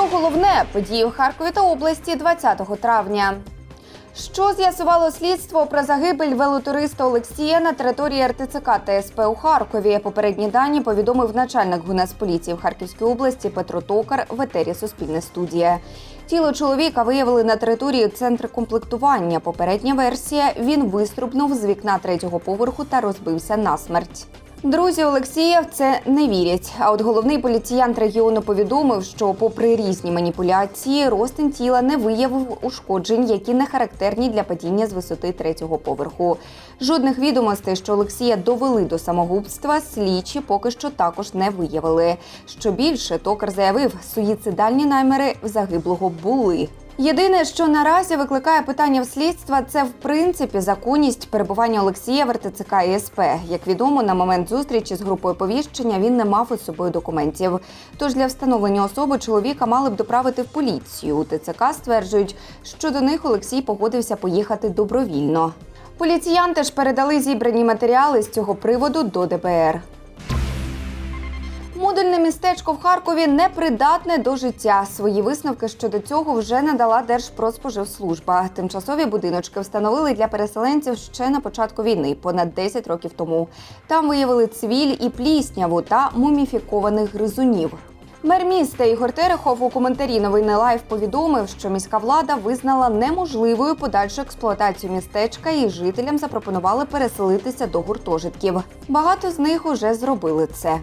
Про головне події в Харкові та області 20 травня. Що з'ясувало слідство про загибель велотуриста Олексія на території РТЦК та СП у Харкові? Попередні дані повідомив начальник ГУНЕС поліції в Харківській області Петро Токар в етері Суспільне студія. Тіло чоловіка виявили на території центру комплектування. Попередня версія він виструбнув з вікна третього поверху та розбився насмерть. Друзі Олексія в це не вірять. А от головний поліціянт регіону повідомив, що, попри різні маніпуляції, ростин тіла не виявив ушкоджень, які не характерні для падіння з висоти третього поверху. Жодних відомостей, що Олексія довели до самогубства, слідчі поки що також не виявили. Що більше, токар заявив, суїцидальні наміри в загиблого були. Єдине, що наразі викликає питання в слідства, це в принципі законність перебування Олексія в РТЦК і СП. Як відомо, на момент зустрічі з групою повіщення він не мав із собою документів. Тож для встановлення особи чоловіка мали б доправити в поліцію. У ТЦК стверджують, що до них Олексій погодився поїхати добровільно. Поліціянти ж передали зібрані матеріали з цього приводу до ДБР. Модульне містечко в Харкові непридатне до життя. Свої висновки щодо цього вже надала Держпродспоживслужба. Тимчасові будиночки встановили для переселенців ще на початку війни, понад 10 років тому. Там виявили цвіль і плісняву та муміфікованих гризунів. Мер міста Ігор Терехов у коментарі новини Лайф повідомив, що міська влада визнала неможливою подальшу експлуатацію містечка і жителям запропонували переселитися до гуртожитків. Багато з них уже зробили це.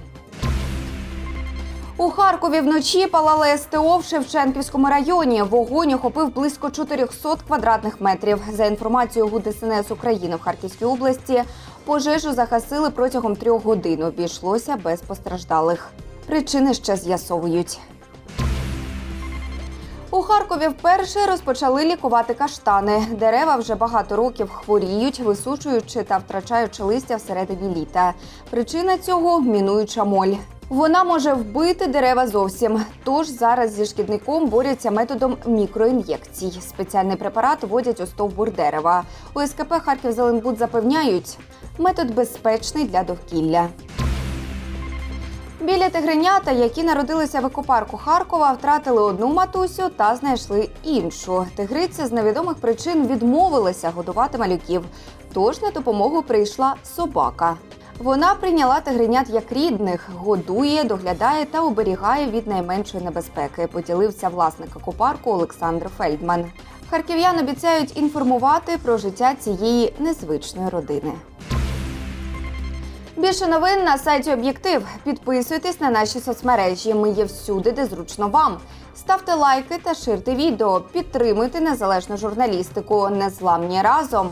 У Харкові вночі палали СТО в Шевченківському районі. Вогонь охопив близько 400 квадратних метрів. За інформацією ГУ ДСНС України в Харківській області, пожежу загасили протягом трьох годин. Обійшлося без постраждалих. Причини ще з'ясовують. У Харкові вперше розпочали лікувати каштани. Дерева вже багато років хворіють, висушуючи та втрачаючи листя всередині літа. Причина цього мінуюча моль. Вона може вбити дерева зовсім. Тож зараз зі шкідником борються методом мікроін'єкцій. Спеціальний препарат вводять у стовбур дерева. У СКП Харків Зеленбуд запевняють, метод безпечний для довкілля. Біля тигренята, які народилися в екопарку Харкова, втратили одну матусю та знайшли іншу. Тигриця з невідомих причин відмовилася годувати малюків. Тож на допомогу прийшла собака. Вона прийняла тигренят як рідних, годує, доглядає та оберігає від найменшої небезпеки. Поділився власник екопарку Олександр Фельдман. Харків'ян обіцяють інформувати про життя цієї незвичної родини. Більше новин на сайті Об'єктив. Підписуйтесь на наші соцмережі. Ми є всюди, де зручно вам. Ставте лайки та ширте відео. Підтримуйте незалежну журналістику. Незламні разом.